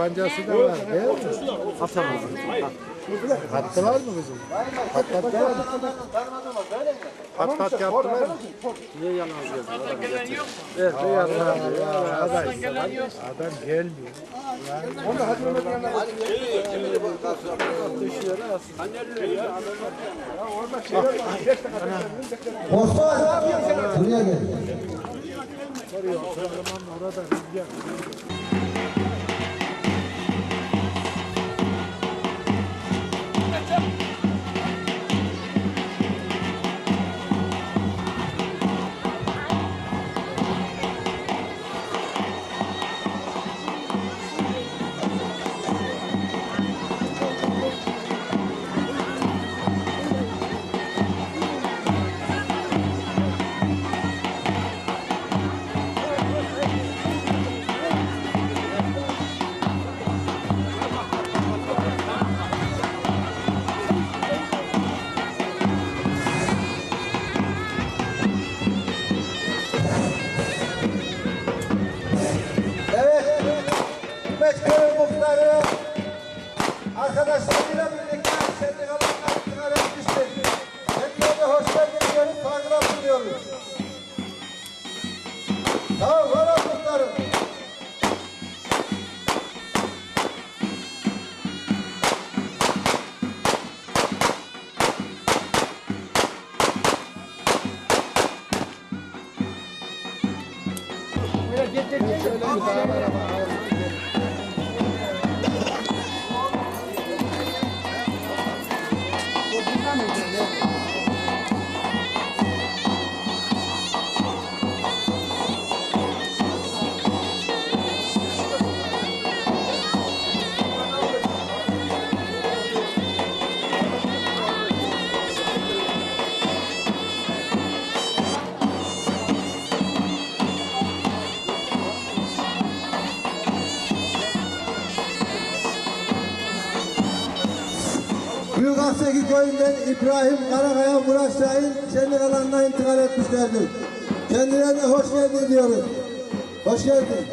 Tabancası da var değil mi? Atalım. Attılar mı kızım? Patlattılar mı? Patlat yaptılar mı? Niye yalnız geldin? Evet, ya, ya, adam, adam gelmiyor. Osman buraya gel. Evet. Büyük İbrahim Karakaya Murat Şahin şenlik alanına intikal etmişlerdir. Kendilerine hoş geldin diyoruz. Hoş geldin.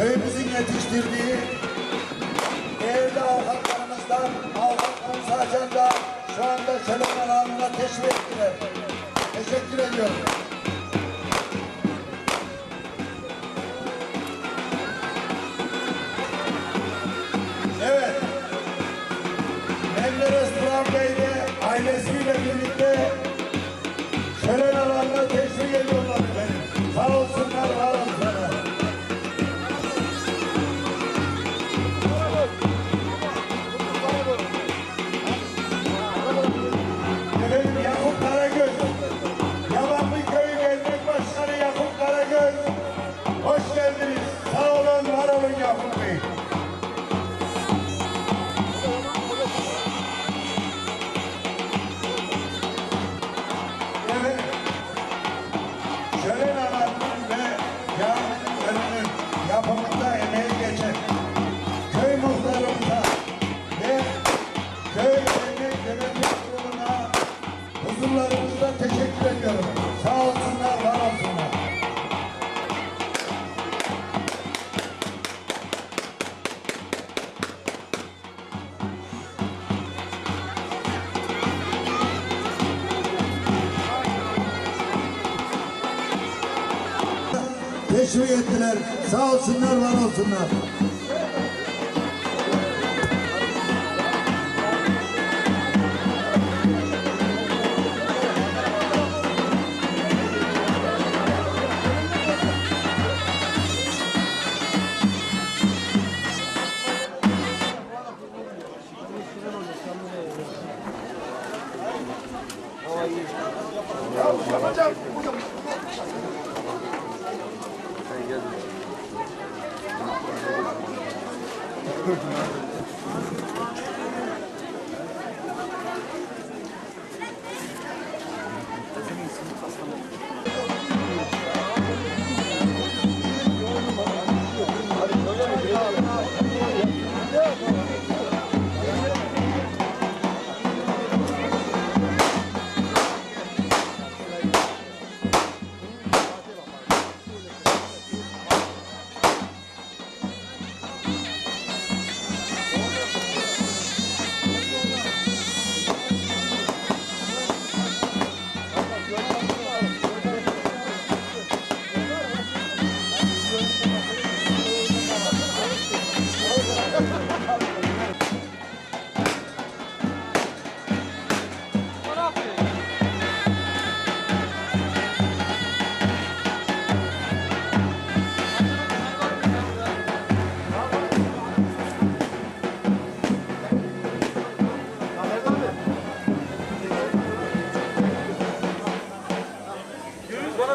köyümüzün yetiştirdiği değerli avukatlarımızdan avukat Musa şu anda şölen alanına teşvik ettiler. Teşekkür ediyorum. Anna.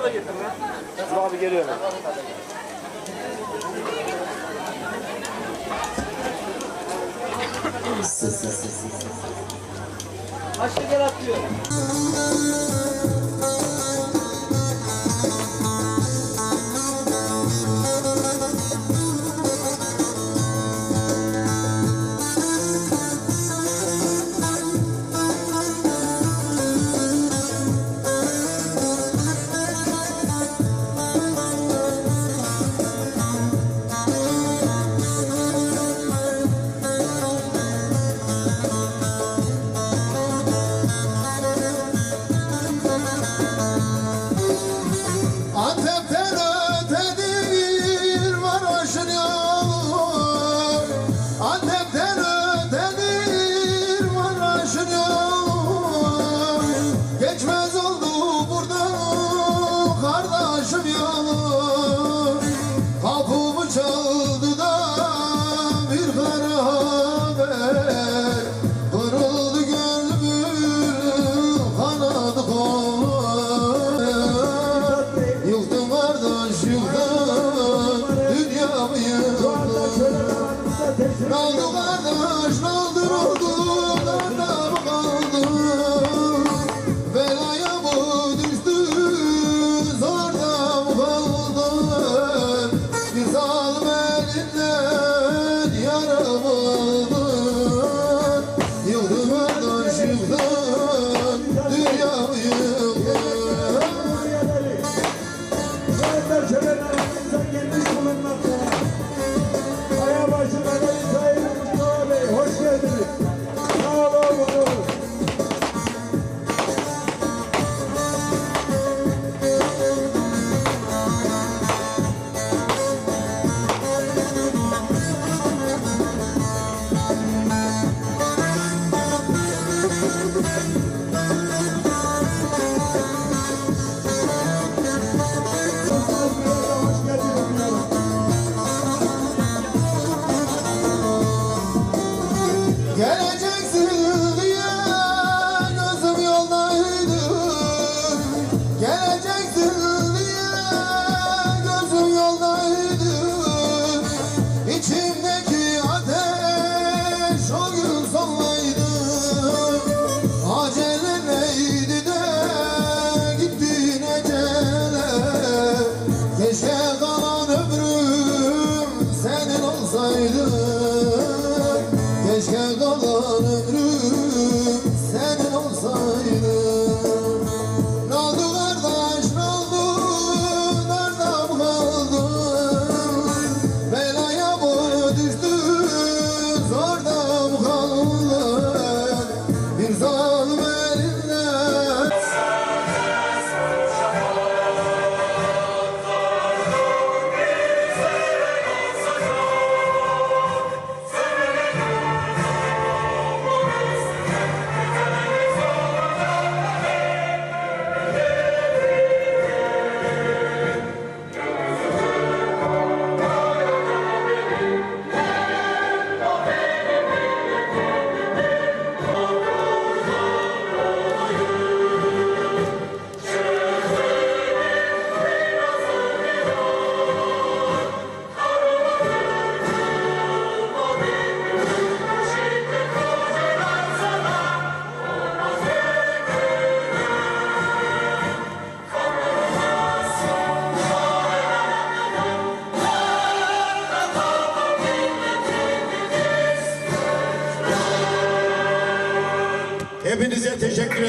da getir lan. Dur abi geliyorum. Aşağı gel atıyor. elinden yarama Yeah.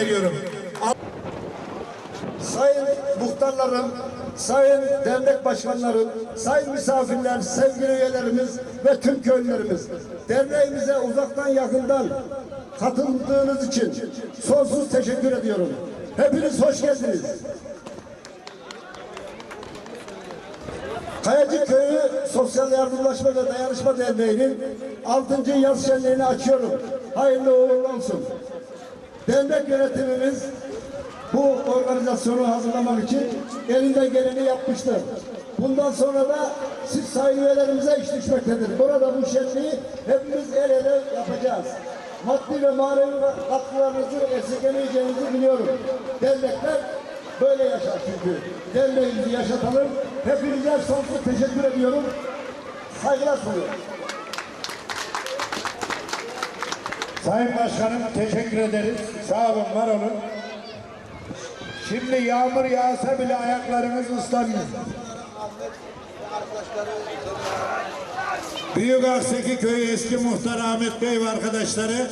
Ediyorum. Sayın muhtarlarım, sayın dernek başkanlarım, sayın misafirler, sevgili üyelerimiz ve tüm köylülerimiz. Derneğimize uzaktan yakından katıldığınız için sonsuz teşekkür ediyorum. Hepiniz hoş geldiniz. Kayacı Köyü Sosyal Yardımlaşma ve Dayanışma Derneği'nin 6. yaz şenliğini açıyorum. Hayırlı uğurlu olsun. Dernek yönetimimiz bu organizasyonu hazırlamak için elinden geleni yapmıştır. Bundan sonra da siz sayın üyelerimize iş düşmektedir. Burada bu şenliği hepimiz el ele yapacağız. Maddi ve manevi katkılarınızı esirgemeyeceğinizi biliyorum. Dernekler böyle yaşar çünkü. Derneğimizi yaşatalım. Hepinize sonsuz teşekkür ediyorum. Saygılar sunuyorum. Sayın Başkanım teşekkür ederiz. Sağ olun, var olun. Şimdi yağmur yağsa bile ayaklarımız ıslanmıyor. Büyük Akseki Köyü eski muhtar Ahmet Bey ve arkadaşları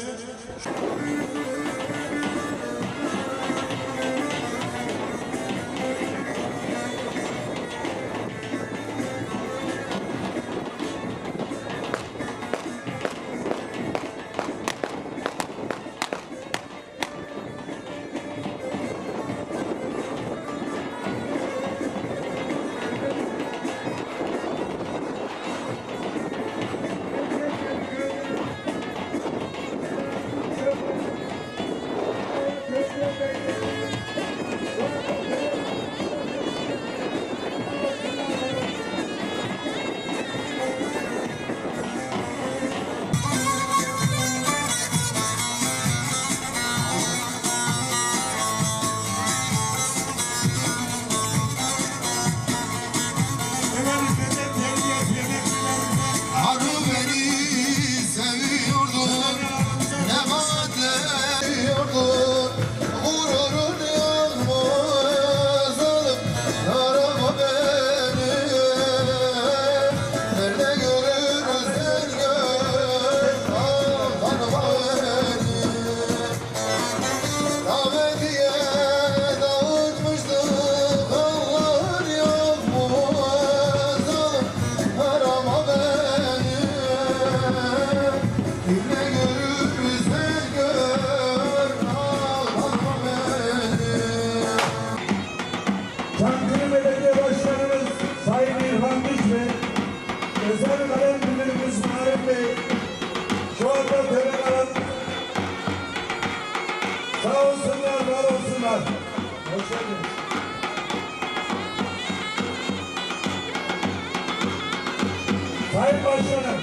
Sayın Başkanım,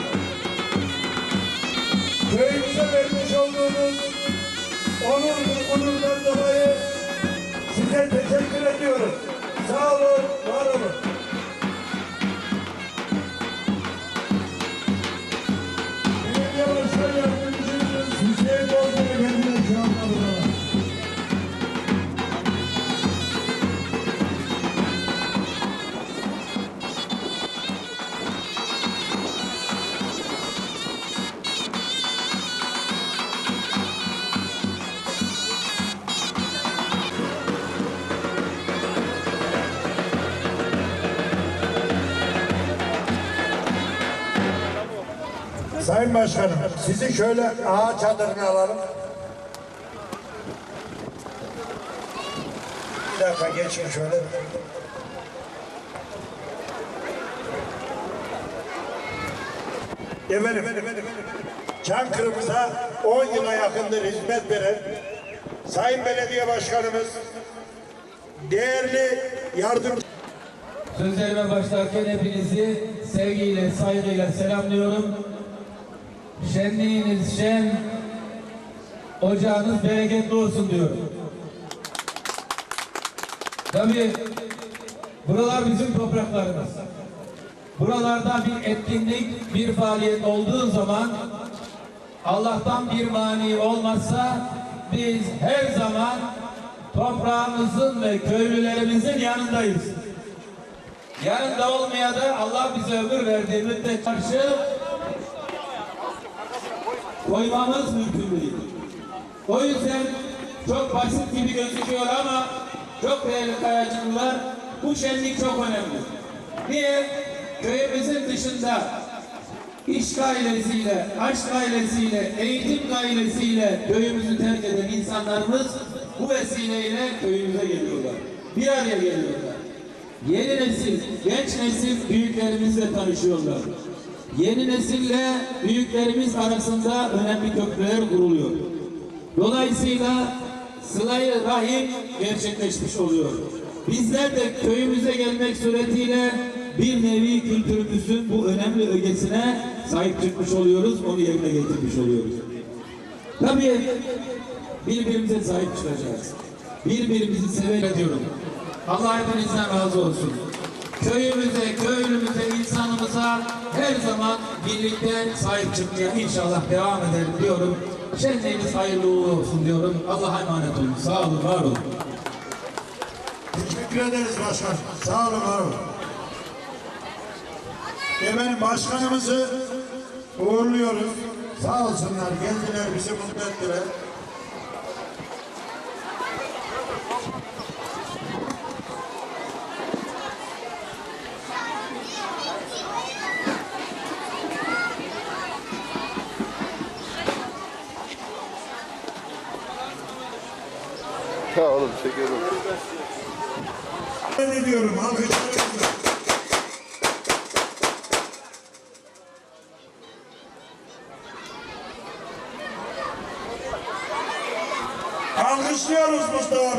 köyümüze vermiş olduğunuz onur ve onurdan dolayı size teşekkür ediyorum. Sağ olun, var olun. Sayın Başkanım, sizi şöyle ağaç çadırına alalım. Bir dakika geçin şöyle. Efendim, Çankırı'mıza 10 yıla yakındır hizmet veren Sayın Belediye Başkanımız, değerli yardımcı Sözlerime başlarken hepinizi sevgiyle, saygıyla selamlıyorum. Şenliğiniz şen, ocağınız bereketli olsun diyorum. Tabii buralar bizim topraklarımız. Buralarda bir etkinlik, bir faaliyet olduğu zaman Allah'tan bir mani olmazsa biz her zaman toprağımızın ve köylülerimizin yanındayız. Yanında olmaya da Allah bize ömür verdiği müddet karşı koymamız mümkün değil. O yüzden çok basit gibi gözüküyor ama çok değerli kayacılılar bu şenlik çok önemli. Niye? Köyümüzün dışında iş gailesiyle, aşk gailesiyle, eğitim gailesiyle köyümüzü terk eden insanlarımız bu vesileyle köyümüze geliyorlar. Bir araya geliyorlar. Yeni nesil, genç nesil büyüklerimizle tanışıyorlar. Yeni nesille büyüklerimiz arasında önemli köprüler kuruluyor. Dolayısıyla sılayı rahim gerçekleşmiş oluyor. Bizler de köyümüze gelmek suretiyle bir nevi kültürümüzün bu önemli ögesine sahip çıkmış oluyoruz, onu yerine getirmiş oluyoruz. Tabii birbirimize sahip çıkacağız. Birbirimizi sever diyorum. Allah hepinizden razı olsun. Köyümüze, köylümüze, insanımıza her zaman birlikte sahip çıkmaya inşallah devam edelim diyorum. Şenliğiniz hayırlı uğurlu olsun diyorum. Allah'a emanet olun. Sağ olun, var olun. Teşekkür ederiz başkan. Sağ olun, var olun. Efendim başkanımızı uğurluyoruz. Sağ olsunlar, geldiler, bizi mutlu ettiler. Ya oğlum çekiyorum. Ben ediyorum, alkışlarınızla. Alkışlıyoruz Mustafa